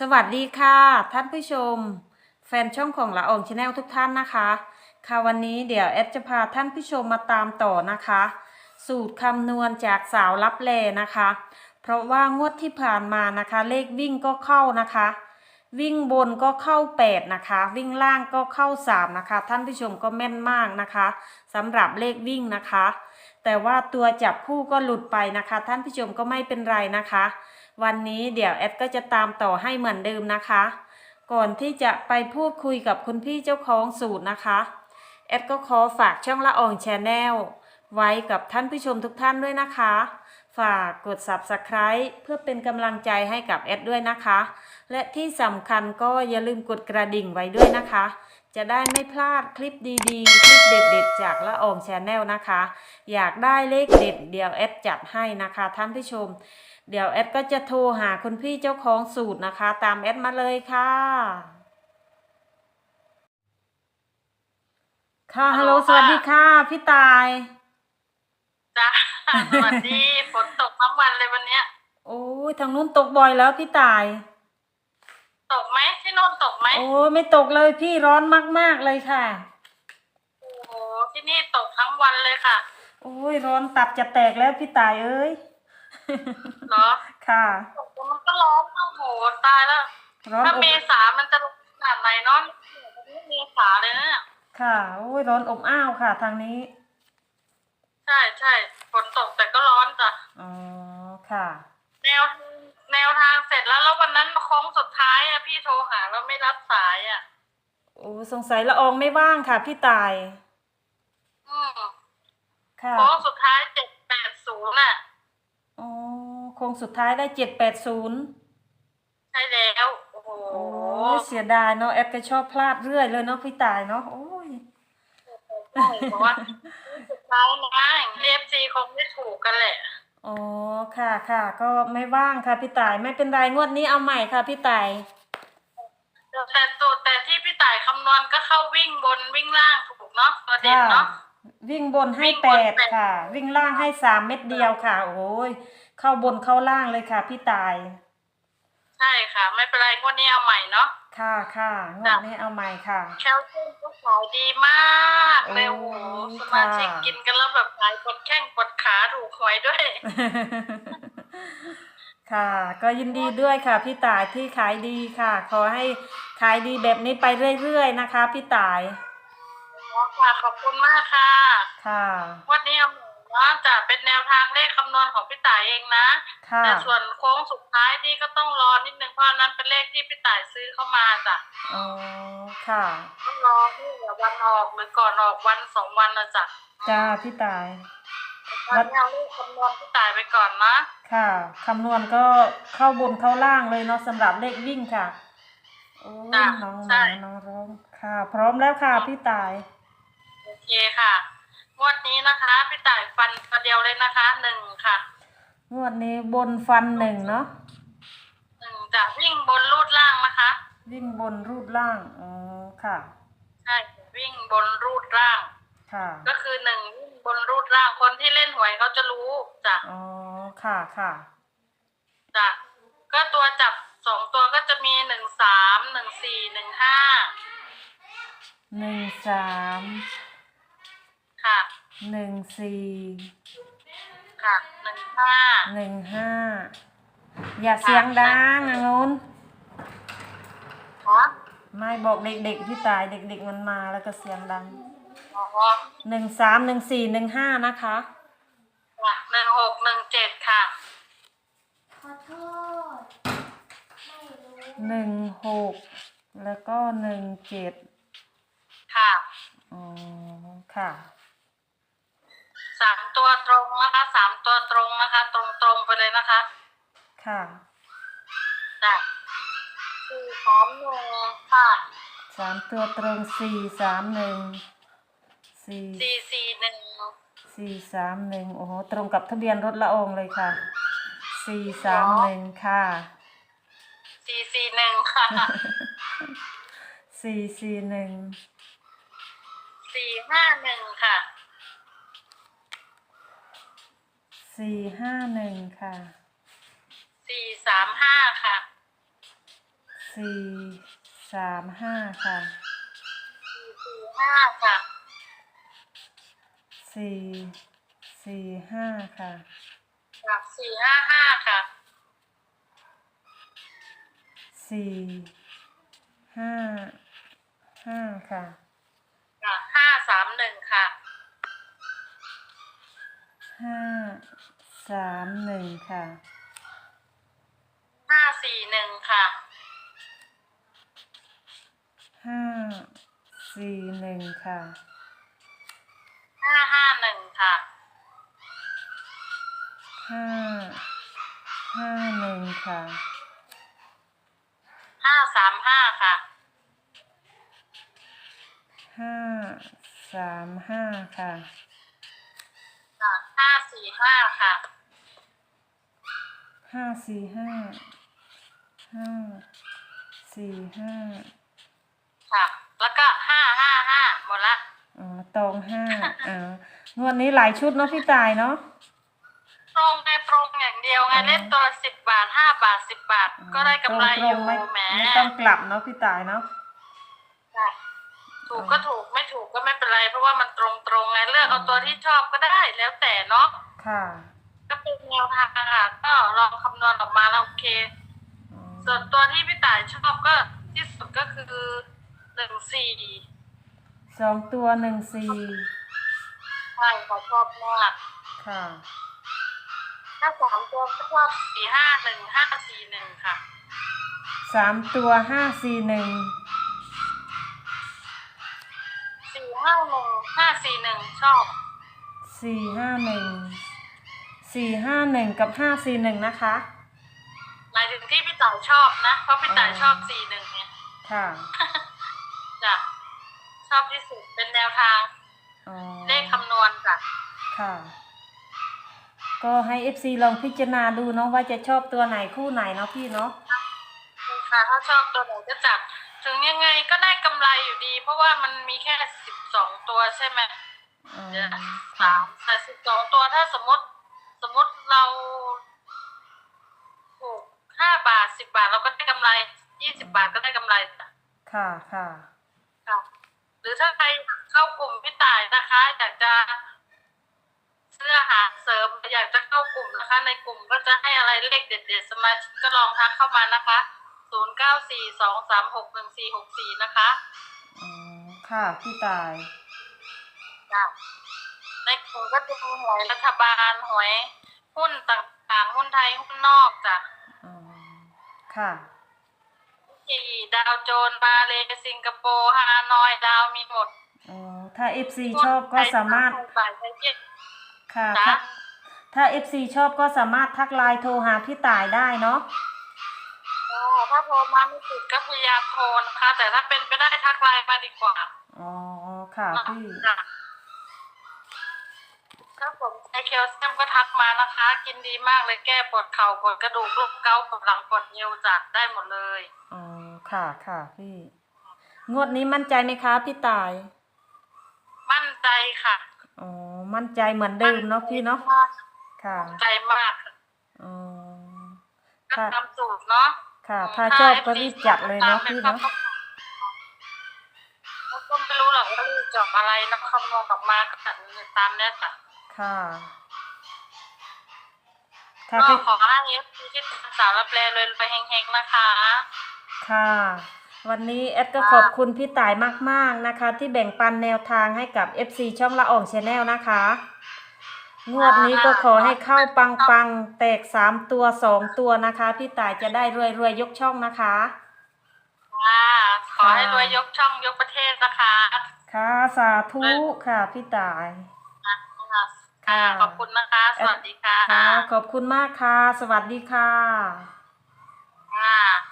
สวัสดีค่ะ ท่านผู้ชม แฟนช่องของละอองชาแนลทุกท่านนะคะ ค่ะวันนี้เดี๋ยวแอดจะพาท่านผู้ชมมาตามต่อนะคะ สูตรคำนวณจากสาวลับแลนะคะ เพราะว่างวดที่ผ่านมานะคะ เลขวิ่งก็เข้านะคะ วิ่งบนก็เข้า 8 นะคะ วิ่งล่างก็เข้า 3 นะคะ ท่านผู้ชมก็แม่นมากนะคะสำหรับเลขวิ่งนะคะ แต่ว่าตัวจับคู่ก็หลุดไปนะคะ ท่านผู้ชมก็ไม่เป็นไรนะคะ วันนี้เดี๋ยวแอดก็จะตามต่อให้เหมือนเดิมนะคะ ก่อนที่จะไปพูดคุยกับคุณพี่เจ้าของสูตรนะคะแอดก็ขอฝากช่องละอองแชนแนลไว้กับท่านผู้ชมทุกท่านด้วยนะคะ ฝากกด subscribe เพื่อเป็นกำลังใจให้กับแอดด้วยนะคะ และที่สำคัญก็อย่าลืมกดกระดิ่งไว้ด้วยนะคะ จะได้ไม่พลาดคลิปดีๆ คลิปเด็ดๆ จากละอองแชนแนลนะคะ อยากได้เลขเด็ดเดี๋ยวแอดจัดให้นะคะท่านผู้ชมเดี๋ยวแอดก็จะโทรหาคุณพี่เจ้าของสูตรนะคะ ตามแอดมาเลยค่ะ ค่ะฮัลโหลฮัลโหลสวัสดีค่ะค่ะ พี่ตาย จ้าสวัสดีฝนตกทั้งวันเลยวันเนี้ย โอ้ยทางนู้นตกบ่อยแล้วพี่ตาย ตกไหมที่โน่นตกไหมโอ้ยไม่ตกเลยพี่ร้อนมากๆเลยค่ะ โอ้โหที่นี่ตกทั้งวันเลยค่ะ โอ้ยร้อนตับจะแตกแล้วพี่ตายเอ้ย เหรอค่ะตกแล้วมันก็ร้อนโอ้โหตายแล้ว ร้อนถ้าอบเมษามันจะร้อนขนาดไหนเนาะมันไม่เมษาเลยนะเนี่ยค่ะโอ้ยร้อนอบอ้าวค่ะ ทางนี้ ใช่ใช่ฝนตกแต่ก็ร้อนจ้ะอ๋อค่ะ แนวทางแนวทางเสร็จแล้วแล้ววันนั้นโค้งสุดท้ายอะพี่โทรหาแล้วไม่รับสายอะโอ้สงสัยละอองไม่ว่างค่ะ พี่ตาย อืมค่ะโค้งสุดท้ายเจ็ดแปดศูนย์น่ะ อ๋อโค้งสุดท้ายได้เจ็ดแปดศูนย์ใช่แล้วโอ้โหโอ้ยเสียดายเนาะแอดก็ชอบพลาดเรื่อยเลยเนาะพี่ตายเนาะโอ้ยใช่เพราะว่าสุดท้ายนะเอฟซีคงไม่ถูกกันแหละ อ๋อค่ะค่ะ ก็ไม่ว่างค่ะพี่ตายไม่เป็นไรงวดนี้เอาใหม่ค่ะพี่ตายแต่ตัวแต่ที่พี่ต่ายคำนวณก็เข้าวิ่งบนวิ่งล่างถูกเนาะตัวเด่นค่ะเนาะ วิ่งบนให้วิ่งแปบนดแปดค่ะ วิ่งล่างให้สามเม็ดเดียวค่ะ โอ้ยเข้าบนเข้าล่างเลยค่ะ พี่ตาย ใช่ค่ะ ไม่เป็นไรงวดนี้เอาใหม่เนาะค่ะค่ะงวดนี้เอาใหม่ค่ะแคลเซียมก็ขายดีมากเลยโอ้โอ้โหยสมาชิกค่ะกินกันแล้วแบบหายปวดแข้งปวดขาถูกหวยด้วย ค่ะ ก็ยินดีด้วยค่ะ พี่ตายที่ขายดีค่ะ ขอให้ขายดีแบบนี้ไปเรื่อยๆนะคะ พี่ตาย ค่ะ ขอบคุณมากค่ะ ค่ะวันนี้เอาใหม่เนาะจะเป็นแนวทางเลขคำนวณของพี่ต่ายเองนะ ค่ะแต่ส่วนโค้งสุดท้ายนี่ก็ต้องรอนิดนึงเพราะอันนั้นเป็นเลขที่พี่ต่ายซื้อเข้ามาจ้ะอ๋อค่ะ ต้องรอที่เดี๋ยววันออกหรือก่อนออกวันสองวันนะจ๊ะจ้าพี่ตายตอนนี้เอาเลขคำนวณพี่ต่ายไปก่อนนะค่ะคำนวณก็เข้าบนเข้าล่างเลยเนาะสำหรับเลขวิ่งค่ะโอ้ยจ้ะน้องหใช่มาน้องร้องค่ะ พร้อมแล้วค่ะพี่ตายโอ เคค่ะ งวดนี้นะคะพี่ต่ายฟันตัวเดียวเลยนะคะหนึ่งค่ะงวดนี้บนฟันหนึ่งเนาะหนึ่งจะวิ่งบนรูดล่างนะคะ วิ่งบนรูดล่างอ๋อค่ะ ใช่วิ่งบนรูดล่าง ค่ะ ก็คือหนึ่งวิ่งบนรูดล่างคนที่เล่นหวยเขาจะรู้จ้ะอ๋อค่ะค่ะจ้ะก็ตัวจับสองตัวก็จะมีหนึ่งสามหนึ่งสี่หนึ่งห้าหนึ่งสาม ค่ะหนึ่งสี่ค่ะหนึ่งห้าหนึ่งห้าอย่าเสียงดังอะงูนค่ะไม่บอกเด็กๆพี่ตายเด็กๆมันมาแล้วก็เสียงดังอ๋อหนึ่งสามหนึ่งสี่หนึ่งห้านะคะค่ะหนึ่งหกหนึ่งเจ็ดค่ะ ขอโทษ ไม่รู้หนึ่งหกแล้วก็หนึ่งเจ็ดค่ะ อ๋อ ค่ะ สามตัวตรงนะคะสามตัวตรงนะคะ ตรงตรงๆไปเลยนะคะค่ะจ้ะสี่สามหนึ่งค่ะสามตัวตรงสี่สามหนึ่งสี่สี่สี่หนึ่งสี่สามหนึ่งโอ้โหตรงกับทะเบียนรถละอองเลยค่ะสี่สามหนึ่งค่ะสี่สี่หนึ่งค่ะสี่สี่หนึ่งสี่ห้าหนึ่งค่ะ สี่ห้าหนึ่งค่ะสี่สามห้าค่ะสี่สามห้าค่ะสี่ห้าค่ะสี่สี่ห้าค่ะค่ะสี่ห้าห้าค่ะสี่ห้าห้าค่ะค่ะห้าสามหนึ่งค่ะห้า สามหนึ่งค่ะ ห้าสี่หนึ่งค่ะห้าสี่หนึ่งค่ะ ห้าห้าหนึ่งค่ะห้าห้าหนึ่งค่ะห้าสามห้าค่ะห้าสามห้าค่ะค่ะห้าสี่ห้าค่ะ ห้าสี่ห้าห้าสี่ห้าค่ะ แล้วก็ห้าห้าห้าหมดละ อ๋อตองห้าอ่างวดนี้หลายชุดเนาะพี่ตายเนาะตรงไงตรงอย่างเดียวไงอ๋อเล่นตัวละสิบบาทห้าบาทสิบบาท ก็ได้กำไรอยู่ตงๆไม่แหมไม่ต้องกลับเนาะพี่ตายเนาะค่ะถูกก็ถูกไม่ถูกก็ไม่เป็นไร เพราะว่ามันตรงตรงๆไงเลือกเอาตัวที่ชอบก็ได้แล้วแต่เนาะค่ะ ก็เป็นแนวทางค่ะก็ลองคำนวณออกมาแล้วโอเค อ๋อส่วนตัวที่พี่ต่ายชอบก็ที่สุดก็คือหนึ่งสี่สองตัวหนึ่งสี่ใช่เขาชอบมากค่ะ ถ้าสามตัวก็ชอบสี่ห้าหนึ่งห้าสี่หนึ่งค่ะ สามตัวห้าสี่หนึ่งสี่ห้าหนึ่งห้าสี่หนึ่งชอบ สี่ห้าหนึ่ง สี่ห้าหนึ่งกับห้าสี่หนึ่งนะคะ หมายถึงที่พี่ต่ายชอบนะ เพราะพี่ต่ายอ๋อชอบสี่หนึ่งเนี่ยค่ะจ้ะชอบที่สุดเป็นแนวทางอ๋อเลขคำนวณจ้ะค่ะ ก็ให้เอฟซีลองพิจารณาดูเนาะว่าจะชอบตัวไหนคู่ไหนเนาะพี่เนาะค่ะถ้าชอบตัวไหนก็จับ ถึงยังไงก็ได้กำไรอยู่ดี เพราะว่ามันมีแค่สิบสองตัวใช่ไหมอ๋อเดี๋ยวค่ะสามแต่สิบสองตัวถ้าสมมติ สมมติเราถูกห้าบาทสิบบาทเราก็ได้กำไรยี่สิบาทก็ได้กำไรจ้ะค่ะค่ะค่ะ หรือถ้าใครเข้ากลุ่มพี่ต่ายนะคะ อยากจะเสื้อหาเสริมอยากจะเข้ากลุ่มนะคะ ในกลุ่มก็จะให้อะไรเลขเด็ดๆสมาชิกก็ลองทักเข้ามานะคะศูนย์เก้าสี่สองสามหกหนึ่งสี่หกสี่นะคะอ๋อค่ะ พี่ตาย จ้ะ ในกลุ่มก็จะมีหวยรัฐบาลหวยหุ้นต่างๆ หุ้นไทยหุ้นนอกจ้ะอ๋อค่ะกี่ดาวโจนส์มาเลสิงคโปร์ฮานอยดาวมีหมดอ๋อถ้าเอฟซีชอบก็สามารถบ่ายไทยเย็นค่ะจ๊ะถ้าถ้าเอฟซีชอบก็สามารถทักไลน์โทรหาพี่ตายได้เนาะอ๋อถ้าโทรมาไม่ติดก็พยายามโทรนะคะแต่ถ้าเป็นไปได้ทักไลน์มาดีกว่าอ๋อค่ะพี่ จ้ะถ้าผมใช้แคลเซียมก็ทักมานะคะ กินดีมากเลยแก้ปวดเข่าปวดกระดูกลูกเกาต์ปวดหลังปวดเอวจัดได้หมดเลย อ๋อ ค่ะค่ะพี่ งวดนี้มั่นใจไหมคะ พี่ตาย มั่นใจค่ะ อ๋อ มั่นใจเหมือนเดิมเนาะพี่เนาะ ค่ะมั่นใจมากอ๋อ ก็ค่ะตามสูตรเนาะค่ะ ถ้าชอบก็รีบจัดเลยเนาะพี่เนาะ แล้วก็ไม่รู้หรอกว่ารีบจบอะไรนะคำนวณออกมาก็ตามเนี้ยจ้ะ ค่ะ ค่ะก็พี่ขอให้เอฟซีที่ตามสาวรับแลเลยไปเฮงๆนะคะ ค่ะ วันนี้แอดก็ขอบคุณพี่ต่ายมาก ๆนะคะ ที่แบ่งปันแนวทางให้กับ FC ช่องละอ่องชาแนลนะคะ งวดนี้ก็ขอให้เข้าปังๆ แตก3ตัว2ตัวนะคะ พี่ต่ายจะได้รวยๆยกช่องนะคะค่ะขอให้รวยยกช่องยกประเทศนะคะ ค่ะ สาธุค่ะ พี่ต่าย ค่ะ ขอบคุณนะคะ สวัสดีค่ะ ค่ะ ขอบคุณมากค่ะ สวัสดีค่ะ ค่ะ